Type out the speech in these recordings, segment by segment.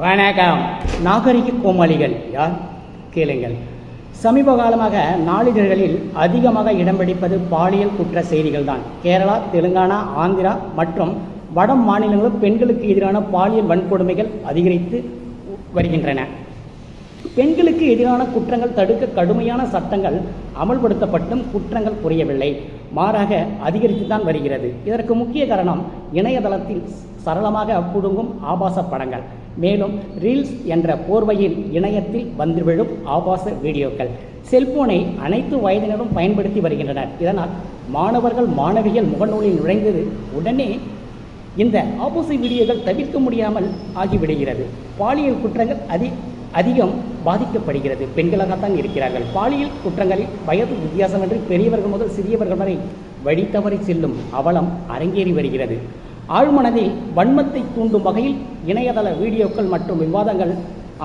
வணக்கம். நாகரிக கோமாளிகள் யார்? கேளுங்கள். சமீப காலமாக நாளிதழ்களில் அதிகமாக இடம் பிடிப்பது பாலியல் குற்ற செய்திகள் தான் கேரளா தெலுங்கானா ஆந்திரா மற்றும் வட மாநிலங்களும் பெண்களுக்கு எதிரான பாலியல் வன்கொடுமைகள் அதிகரித்து வருகின்றன. பெண்களுக்கு எதிரான குற்றங்கள் தடுக்க கடுமையான சட்டங்கள் அமல்படுத்தப்பட்டும் குற்றங்கள் குறையவில்லை மாறாக அதிகரித்துத்தான் வருகிறது. இதற்கு முக்கிய காரணம் இணையதளத்தில் சரளமாக புடுங்கும் ஆபாச படங்கள். மேலும் ரீல்ஸ் என்ற போர்வையில் இணையத்தில் வந்துவிழும் ஆபாச வீடியோக்கள். செல்போனை அனைத்து வயதினரும் பயன்படுத்தி வருகின்றனர். இதனால் மாணவர்கள் மாணவிகள் முகநூலில் நுழைந்தது உடனே இந்த ஆபாச வீடியோக்கள் தவிர்க்க முடியாமல் ஆகிவிடுகிறது. பாலியல் குற்றங்கள் அதி அதிகம் பாதிக்கப்படுகிறது. பெண்களாகத்தான் இருக்கிறார்கள். பாலியல் குற்றங்களில் வயது வித்தியாசமின்றி பெரியவர்கள் முதல் சிறியவர்கள் வரை வழி தவறி செல்லும் அவலம் அரங்கேறி வருகிறது. ஆழ்மனதில் வன்மத்தை தூண்டும் வகையில் இணையதள வீடியோக்கள் மற்றும் விவாதங்கள்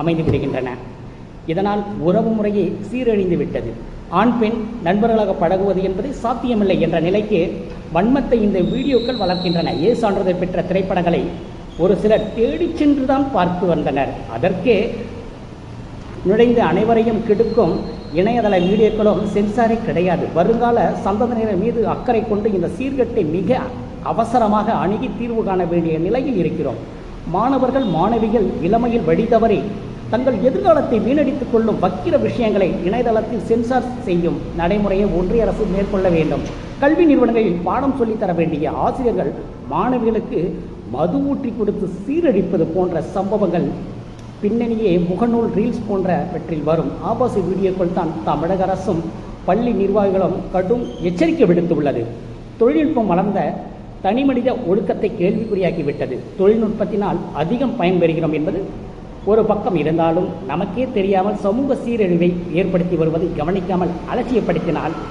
அமைந்து விடுகின்றன. இதனால் உறவு முறையே சீரழிந்து விட்டது. ஆண் பெண் நண்பர்களாக பழகுவது என்பது சாத்தியமில்லை என்ற நிலைக்கு வன்மத்தை இந்த வீடியோக்கள் வளர்க்கின்றன. ஏ சான்றிதழ் பெற்ற திரைப்படங்களை ஒரு சிலர் தேடிச் சென்றுதான் பார்த்து வந்தனர். அதற்கே நுழைந்த அனைவரையும் கெடுக்கும் இணையதள வீடியோக்களும் சென்சாரே கிடையாது. வருங்கால சந்ததியினர் மீது அக்கறை கொண்டு இந்த சீர்கட்டை மிக அவசரமாக அணுகி தீர்வு காண வேண்டிய நிலையில் இருக்கிறோம். மாணவர்கள் மாணவிகள் இளமையில் வழி தங்கள் எதிர்காலத்தை வீணடித்துக் கொள்ளும் வக்கிர விஷயங்களை இணையதளத்தில் சென்சார் செய்யும் நடைமுறையை ஒன்றிய அரசு மேற்கொள்ள வேண்டும். கல்வி நிறுவனங்களில் பாடம் சொல்லித்தர வேண்டிய ஆசிரியர்கள் மாணவிகளுக்கு மது ஊற்றி கொடுத்து சீரழிப்பது போன்ற சம்பவங்கள் பின்னணியே முகநூல் ரீல்ஸ் போன்றவற்றில் வரும். ஆபாச வீடியோக்கள் தான் தமிழக அரசும் பள்ளி நிர்வாகிகளும் கடும் எச்சரிக்கை விடுத்துள்ளது. தொழில்நுட்பம் வளர்ந்த தனி மனித ஒழுக்கத்தை கேள்விக்குறியாக்கிவிட்டது தொழில்நுட்பத்தினால் அதிகம் பயன்பெறுகிறோம் என்பது ஒரு பக்கம் இருந்தாலும் நமக்கே தெரியாமல் சமூக சீரழிவை ஏற்படுத்தி வருவதை கவனிக்காமல் அலட்சியப்படுத்தினால்